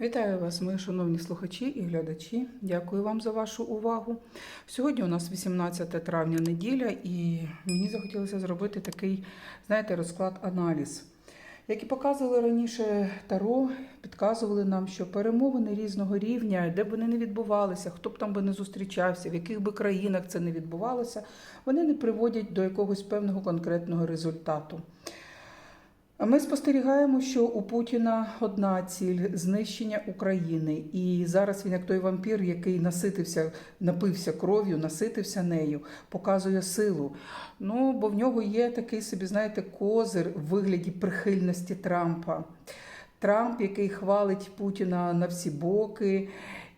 Вітаю вас, мої шановні слухачі і глядачі. Дякую вам за вашу увагу. Сьогодні у нас 18 травня неділя, і мені захотілося зробити такий, знаєте, розклад-аналіз. Як і показували раніше Таро, підказували нам, що перемовини різного рівня, де б вони не відбувалися, хто б там би не зустрічався, в яких би країнах це не відбувалося, вони не приводять до якогось певного конкретного результату. Ми спостерігаємо, що у Путіна одна ціль знищення України. І зараз він, як той вампір, який наситився, напився кров'ю, наситився нею, показує силу. Ну, бо в нього є такий собі, знаєте, козир в вигляді прихильності Трампа. Трамп, який хвалить Путіна на всі боки.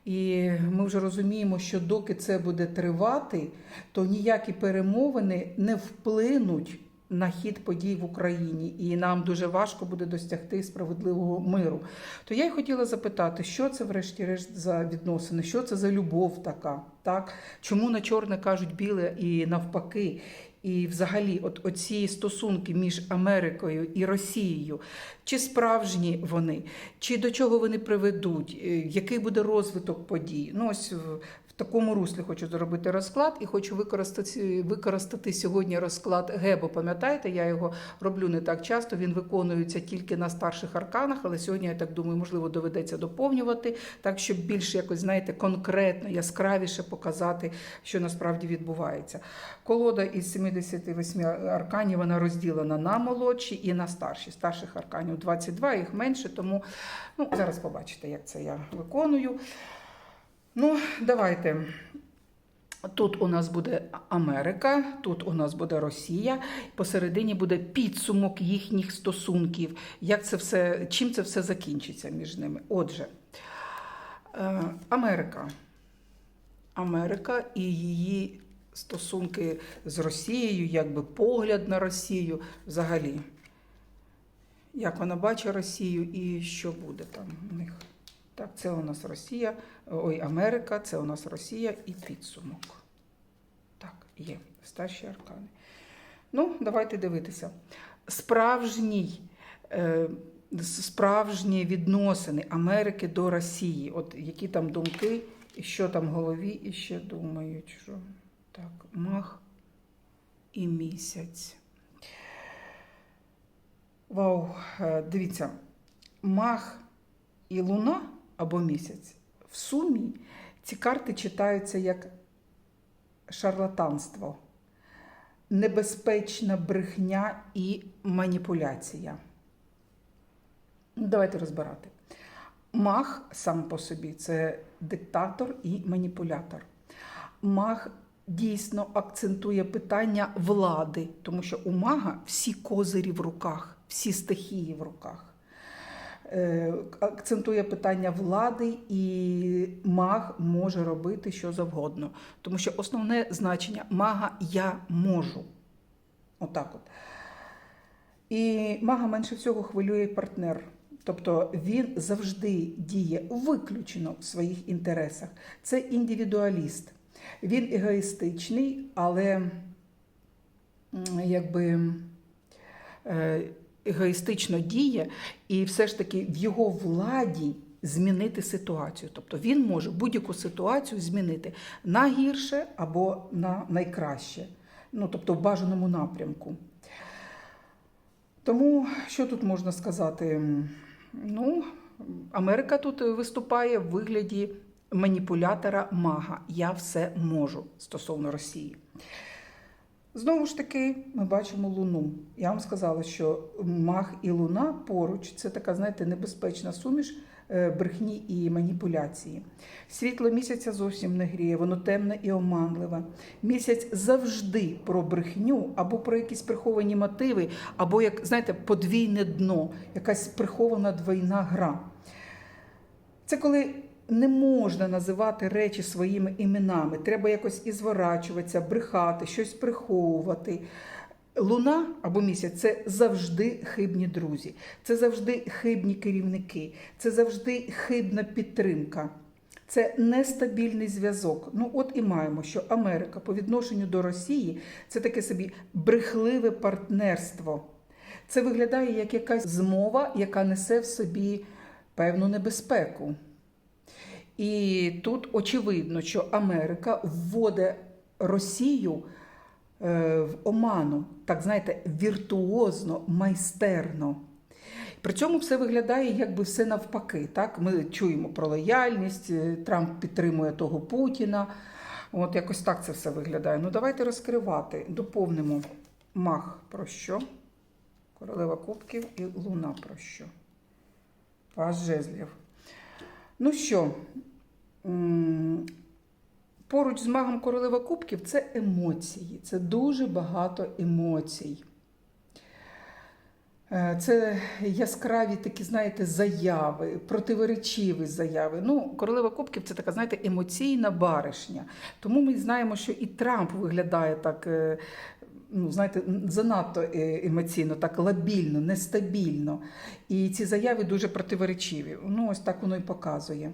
І ми вже розуміємо, що доки це буде тривати, то ніякі перемовини не вплинуть на хід подій в Україні, і нам дуже важко буде досягти справедливого миру. То я й хотіла запитати, що це, врешті-решт, за відносини, що це за любов така, так? Чому на чорне кажуть біле і навпаки? І взагалі, от оці стосунки між Америкою і Росією, чи справжні вони, чи до чого вони приведуть, е, який буде розвиток подій? Ну ось в такому руслі хочу зробити розклад і хочу використати, використати сьогодні розклад Гебо. Пам'ятаєте, я його роблю не так часто. Він виконується тільки на старших арканах, але сьогодні я так думаю, можливо, доведеться доповнювати, так щоб більш якось знаєте конкретно, яскравіше показати, що насправді відбувається. Колода із 78 арканів вона розділена на молодші і на старші. Старших арканів 22, їх менше, тому ну, зараз побачите, як це я виконую. Ну, давайте. Тут у нас буде Америка, тут у нас буде Росія, посередині буде підсумок їхніх стосунків. Як це все, чим це все закінчиться між ними? Отже, е, Америка. Америка і її стосунки з Росією, якби погляд на Росію взагалі. Як вона бачить Росію і що буде там у них. Так, це у нас Росія, ой, Америка, це у нас Росія і підсумок. Так, є старші аркани. Ну, давайте дивитися. Справжній, е, справжні відносини Америки до Росії. От які там думки, і що там в голові, і ще думають, що так, мах і місяць. Вау, е, дивіться, мах і луна або місяць. В сумі ці карти читаються як шарлатанство, небезпечна брехня і маніпуляція. Давайте розбирати. Мах сам по собі це диктатор і маніпулятор. Мах дійсно акцентує питання влади, тому що у мага всі козирі в руках, всі стихії в руках. Е, Акцентує питання влади, і маг може робити що завгодно. Тому що основне значення мага я можу. Отак от. І мага менше всього хвилює партнер. Тобто він завжди діє виключено в своїх інтересах. Це індивідуаліст. Він егоїстичний, але якби е, егоїстично діє, і все ж таки в його владі змінити ситуацію. Тобто він може будь-яку ситуацію змінити на гірше або на найкраще, ну тобто в бажаному напрямку. Тому що тут можна сказати? Ну, Америка тут виступає в вигляді маніпулятора мага. Я все можу стосовно Росії. Знову ж таки, ми бачимо Луну. Я вам сказала, що маг і Луна поруч це така, знаєте, небезпечна суміш е, брехні і маніпуляції. Світло місяця зовсім не гріє, воно темне і оманливе. Місяць завжди про брехню або про якісь приховані мотиви, або як знаєте, подвійне дно, якась прихована двойна гра. Це коли не можна називати речі своїми іменами. Треба якось і зворачуватися, брехати, щось приховувати. Луна або місяць це завжди хибні друзі, це завжди хибні керівники, це завжди хибна підтримка. Це нестабільний зв'язок. Ну, от і маємо, що Америка по відношенню до Росії це таке собі брехливе партнерство. Це виглядає як якась змова, яка несе в собі певну небезпеку. І тут очевидно, що Америка вводить Росію е, в оману, так знаєте, віртуозно, майстерно. При цьому все виглядає якби все навпаки. Так? Ми чуємо про лояльність, е, Трамп підтримує того Путіна. От якось так це все виглядає. Ну давайте розкривати, доповнимо мах про що? Королева Кубків і Луна про що? Паж жезлів. Ну що, поруч з магом королева Кубків це емоції. Це дуже багато емоцій. Е, Це яскраві такі, знаєте, заяви, противоречиві заяви. Ну, королева Кубків це така, знаєте, емоційна баришня. Тому ми знаємо, що і Трамп виглядає так, е, ну, знаєте, занадто е, емоційно, так лабільно, нестабільно. І ці заяви дуже противоречиві. Ну, ось так воно і показує.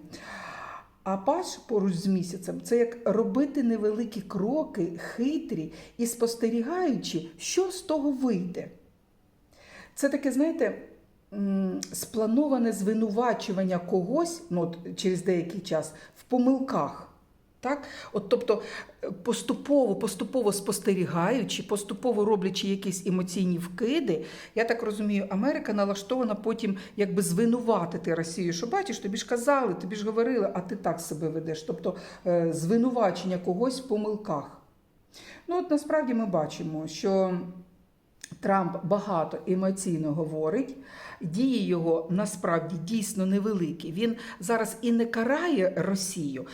А паш поруч з місяцем це як робити невеликі кроки, хитрі і спостерігаючи, що з того вийде. Це таке, знаєте, сплановане звинувачування когось ну, от, через деякий час в помилках. Так? От, тобто е, поступово, поступово спостерігаючи, поступово роблячи якісь емоційні вкиди, я так розумію, Америка налаштована потім якби звинуватити Росію, що бачиш, тобі ж казали, тобі ж говорили, а ти так себе ведеш. Тобто е, звинувачення когось в помилках. Ну, от насправді ми бачимо, що Трамп багато емоційно говорить, дії його насправді дійсно невеликі. Він зараз і не карає Росію.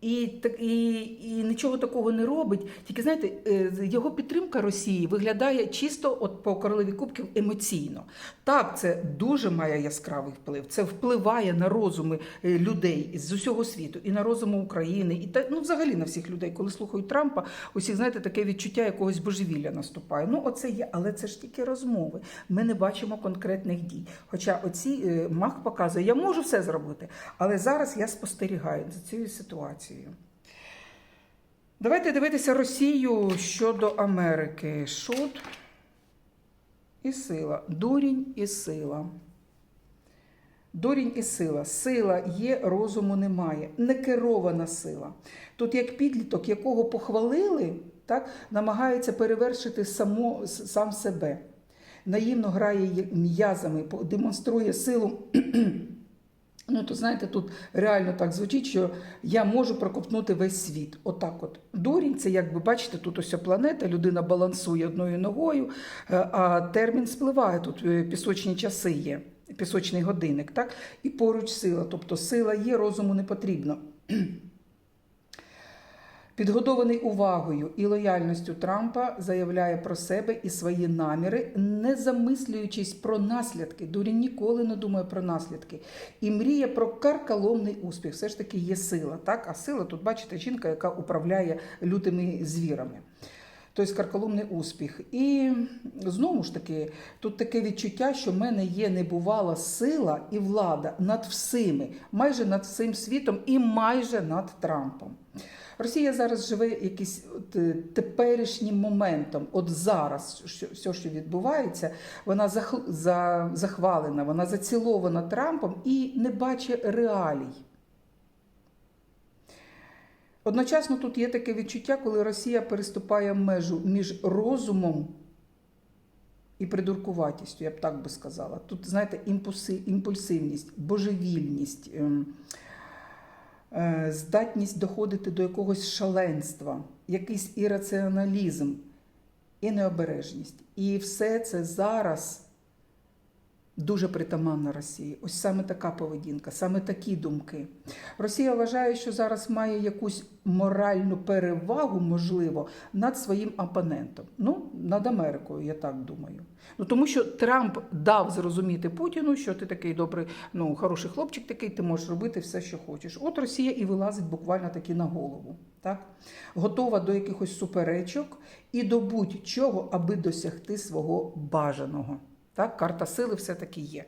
І, і, і нічого такого не робить. Тільки знаєте, е, його підтримка Росії виглядає чисто от по королеві Кубків емоційно. Так, це дуже має яскравий вплив. Це впливає на розуми е, людей з усього світу, і на розуми України, і та ну взагалі на всіх людей. Коли слухають Трампа, усіх знаєте, таке відчуття якогось божевілля наступає. Ну, оце є, але це ж тільки розмови. Ми не бачимо конкретних дій. Хоча оці е, мах показує, я можу все зробити, але зараз я спостерігаю за цією ситуацією. Давайте дивитися Росію щодо Америки. Шут і сила. Дурінь і сила. Дурінь і сила. Сила є, розуму немає. Некерована сила. Тут як підліток, якого похвалили, так, намагається перевершити само, сам себе. Наївно грає м'язами, демонструє силу. Ну, то знаєте, тут реально так звучить, що я можу прокопнути весь світ. Отак от. Дурінь, це якби бачите, тут ось планета, людина балансує одною ногою, е, а термін спливає. Тут е, пісочні часи є, пісочний годинник, так? І поруч сила. Тобто сила є, розуму не потрібно. Підгодований увагою і лояльністю Трампа заявляє про себе і свої наміри, не замислюючись про наслідки. Дурін ніколи не думає про наслідки. І мріє про каркаломний успіх. Все ж таки є сила. Так? А сила тут, бачите, жінка, яка управляє лютими звірами. Тобто карколомний успіх. І знову ж таки, тут таке відчуття, що в мене є небувала сила і влада над всіми, майже над всім світом і майже над Трампом. Росія зараз живе якийсь е, теперішнім моментом. От зараз, що, все, що відбувається, вона зах, за, захвалена, вона зацілована Трампом і не бачить реалій. Одночасно тут є таке відчуття, коли Росія переступає межу між розумом і придуркуватістю, я б так би сказала. Тут, знаєте, імпульси, імпульсивність, божевільність, ем, здатність доходити до якогось шаленства, якийсь ірраціоналізм і необережність. І все це зараз дуже притаманна Росії. Ось саме така поведінка, саме такі думки. Росія вважає, що зараз має якусь моральну перевагу, можливо, над своїм опонентом. Ну, над Америкою, я так думаю. Ну тому що Трамп дав зрозуміти Путіну, що ти такий добрий, ну хороший хлопчик такий, ти можеш робити все, що хочеш. От Росія і вилазить буквально таки на голову. Так? Готова до якихось суперечок і до будь-чого, аби досягти свого бажаного. Так, карта сили все-таки є.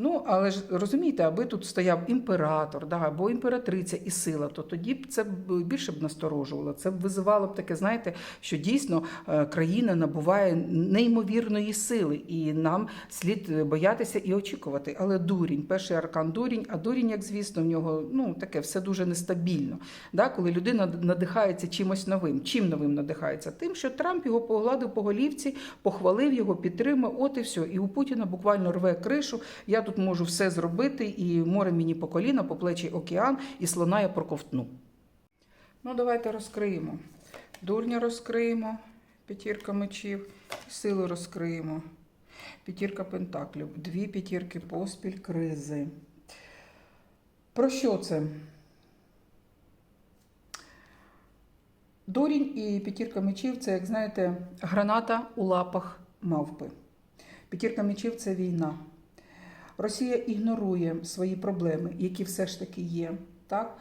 Ну, але ж розумієте, аби тут стояв імператор, да, або імператриця і сила, то тоді б це більше б насторожувало. Це б визивало б таке, знаєте, що дійсно е, країна набуває неймовірної сили, і нам слід боятися і очікувати. Але дурінь, перший аркан дурінь, а дурінь, як звісно, в нього ну таке все дуже нестабільно. Да, коли людина надихається чимось новим. Чим новим надихається? Тим, що Трамп його погладив по голівці, похвалив його, підтримав. От і все. І Путіна буквально рве кришу. Я тут можу все зробити, і море мені по коліна, по плечі океан, і слона я проковтну. Ну, давайте розкриємо. Дурня розкриємо, п'ятірка мечів, силу розкриємо. П'ятірка пентаклів, дві п'ятірки поспіль, кризи. Про що це? Дурінь і п'ятірка мечів це, як знаєте, граната у лапах мавпи. П'ятірка мечів це війна. Росія ігнорує свої проблеми, які все ж таки є. Так?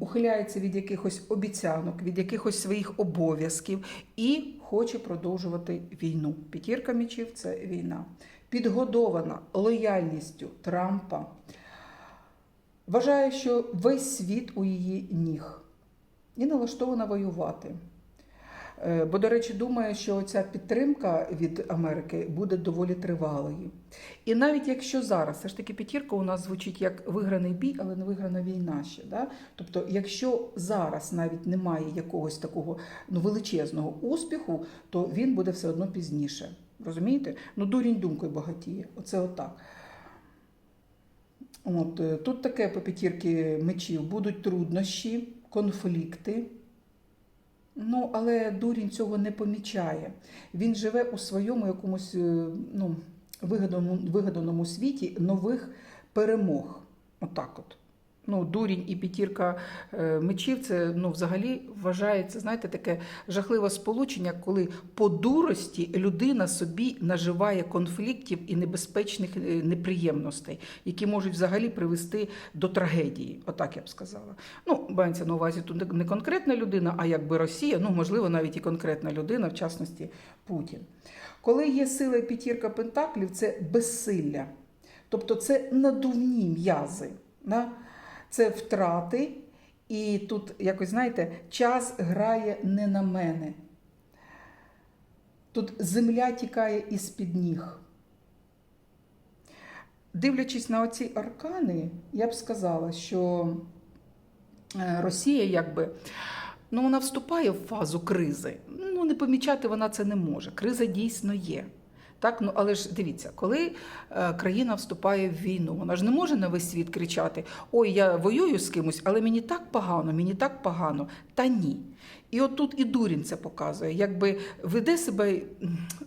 Ухиляється від якихось обіцянок, від якихось своїх обов'язків і хоче продовжувати війну. П'ятірка мечів це війна. Підгодована лояльністю Трампа. Вважає, що весь світ у її ніг і налаштована воювати. Е, Бо, до речі, думає, що ця підтримка від Америки буде доволі тривалою. І навіть якщо зараз, все ж таки п'ятірка у нас звучить як виграний бій, але не виграна війна ще. Да? Тобто, якщо зараз навіть немає якогось такого ну, величезного успіху, то він буде все одно пізніше. Розумієте? Ну, дурінь думкою багатіє. Оце отак. От, е, тут таке по п'ятірки мечів будуть труднощі, конфлікти. Ну, але дурінь цього не помічає. Він живе у своєму якомусь е, ну, вигаданому, вигаданому світі нових перемог. Отак от. Ну, дурінь і п'ятірка е, мечів це ну, взагалі вважається, знаєте, таке жахливе сполучення, коли по дурості людина собі наживає конфліктів і небезпечних е, неприємностей, які можуть взагалі привести до трагедії. Отак я б сказала. Ну, мається на увазі тут не- конкретна людина, а якби Росія, ну можливо, навіть і конкретна людина, в частності Путін. Коли є сила і п'ятірка пентаклів, це безсилля. Тобто це надувні м'язи. Да? Це втрати, і тут, якось, знаєте, час грає не на мене. Тут земля тікає із-під ніг. Дивлячись на оці аркани, я б сказала, що е, Росія якби. Ну, вона вступає в фазу кризи. Ну, не помічати вона це не може. Криза дійсно є. Так, ну але ж дивіться, коли е, країна вступає в війну, вона ж не може на весь світ кричати: Ой, я воюю з кимось, але мені так погано, мені так погано. Та ні. І от тут і дурін це показує, якби веде себе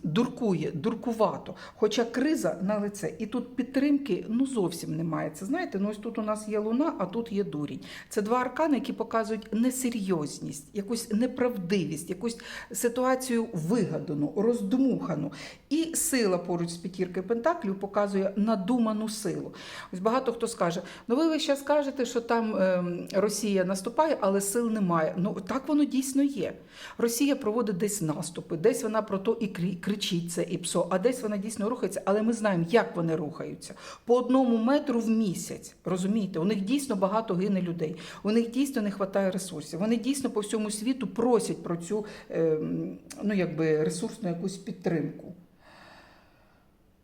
дуркує, дуркувато. Хоча криза на лице, і тут підтримки ну зовсім немає. Це знаєте, ну ось тут у нас є луна, а тут є дурінь. Це два аркани, які показують несерйозність, якусь неправдивість, якусь ситуацію вигадану, роздмухану. І сила поруч з п'ятіркою пентаклів показує надуману силу. Ось багато хто скаже: ну ви весь час кажете, що там ем, Росія наступає, але сил немає. Ну так воно дійсно є. Росія проводить десь наступи, десь вона про то і кричить це і псо, а десь вона дійсно рухається, але ми знаємо, як вони рухаються. По одному метру в місяць. Розумієте, у них дійсно багато гине людей. У них дійсно не вистачає ресурсів. Вони дійсно по всьому світу просять про цю ем, ну, якби, ресурсну якусь підтримку.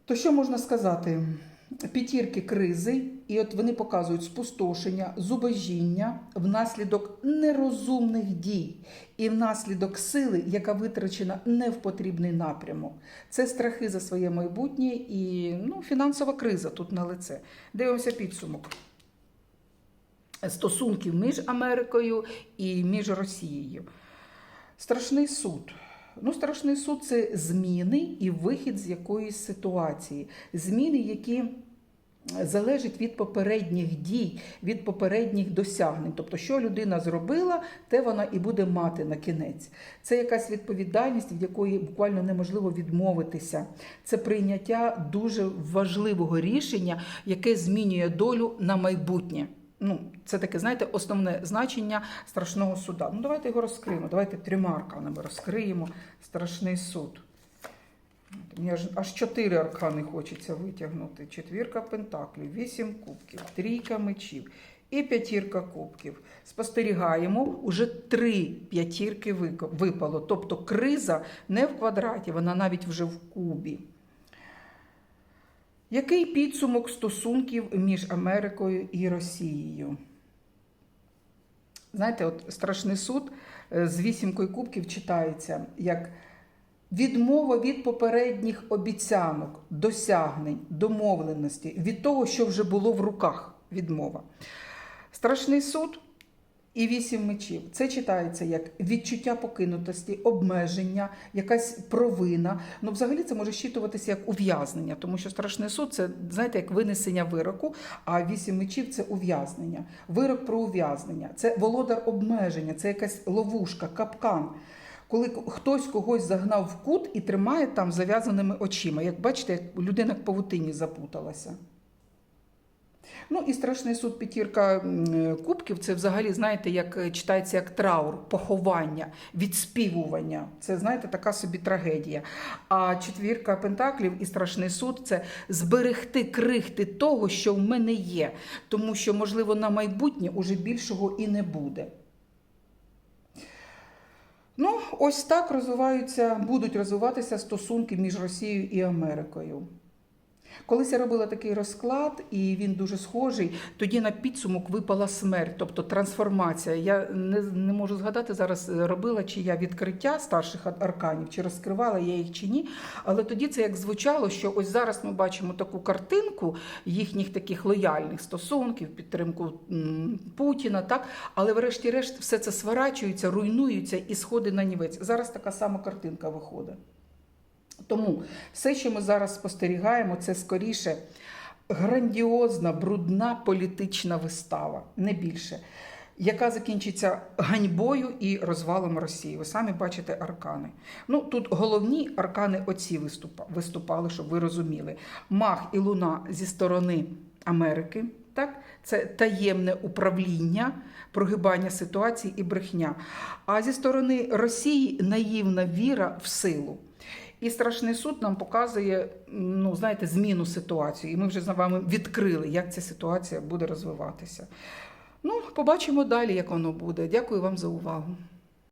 То що можна сказати? П'ятірки кризи, і от вони показують спустошення, зубожіння внаслідок нерозумних дій і внаслідок сили, яка витрачена не в потрібний напрямок. Це страхи за своє майбутнє і ну, фінансова криза тут на лице. Дивимося підсумок стосунків між Америкою і між Росією. Страшний суд. Ну, страшний суд це зміни і вихід з якоїсь ситуації. Зміни, які залежать від попередніх дій, від попередніх досягнень. Тобто, що людина зробила, те вона і буде мати на кінець. Це якась відповідальність, від якої буквально неможливо відмовитися. Це прийняття дуже важливого рішення, яке змінює долю на майбутнє. Ну, це таке, знаєте, основне значення страшного суда. Ну, давайте його розкриємо. Давайте трьома арканами розкриємо страшний суд. Мені аж, аж чотири аркани хочеться витягнути. Четвірка пентаклів, вісім кубків, трійка мечів і п'ятірка кубків. Спостерігаємо, уже три п'ятірки випало. Тобто криза не в квадраті, вона навіть вже в кубі. Який підсумок стосунків між Америкою і Росією? Знаєте, от страшний суд е, з вісімкою кубків читається як відмова від попередніх обіцянок, досягнень, домовленості, від того, що вже було в руках. Відмова. Страшний суд і вісім мечів. Це читається як відчуття покинутості, обмеження, якась провина. Ну, взагалі, це може щитуватися як ув'язнення, тому що страшний суд це знаєте, як винесення вироку, а вісім мечів це ув'язнення. Вирок про ув'язнення, це володар обмеження, це якась ловушка, капкан. Коли хтось когось загнав в кут і тримає там зав'язаними очима. Як бачите, як людина в павутині запуталася. Ну і страшний суд п'ятірка кубків це взагалі, знаєте, як е, читається як траур, поховання, відспівування. Це, знаєте, така собі трагедія. А четвірка пентаклів і страшний суд це зберегти крихти того, що в мене є. Тому що, можливо, на майбутнє уже більшого і не буде. Ну, ось так розвиваються, будуть розвиватися стосунки між Росією і Америкою. Колись я робила такий розклад, і він дуже схожий. Тоді на підсумок випала смерть, тобто трансформація. Я не, не можу згадати зараз, е, робила чи я відкриття старших арканів, чи розкривала я їх чи ні. Але тоді це як звучало, що ось зараз ми бачимо таку картинку їхніх таких лояльних стосунків, підтримку Путіна, так але врешті-решт все це сворачується, руйнується і сходить на нівець. Зараз така сама картинка виходить. Тому все, що ми зараз спостерігаємо, це скоріше грандіозна, брудна політична вистава, не більше, яка закінчиться ганьбою і розвалом Росії. Ви самі бачите аркани. Ну тут головні аркани оці виступали, щоб ви розуміли. Мах і луна зі сторони Америки. Так, це таємне управління, прогибання ситуації і брехня. А зі сторони Росії наївна віра в силу. І страшний суд нам показує, ну знаєте, зміну ситуації. І ми вже з вами відкрили, як ця ситуація буде розвиватися. Ну, побачимо далі, як воно буде. Дякую вам за увагу.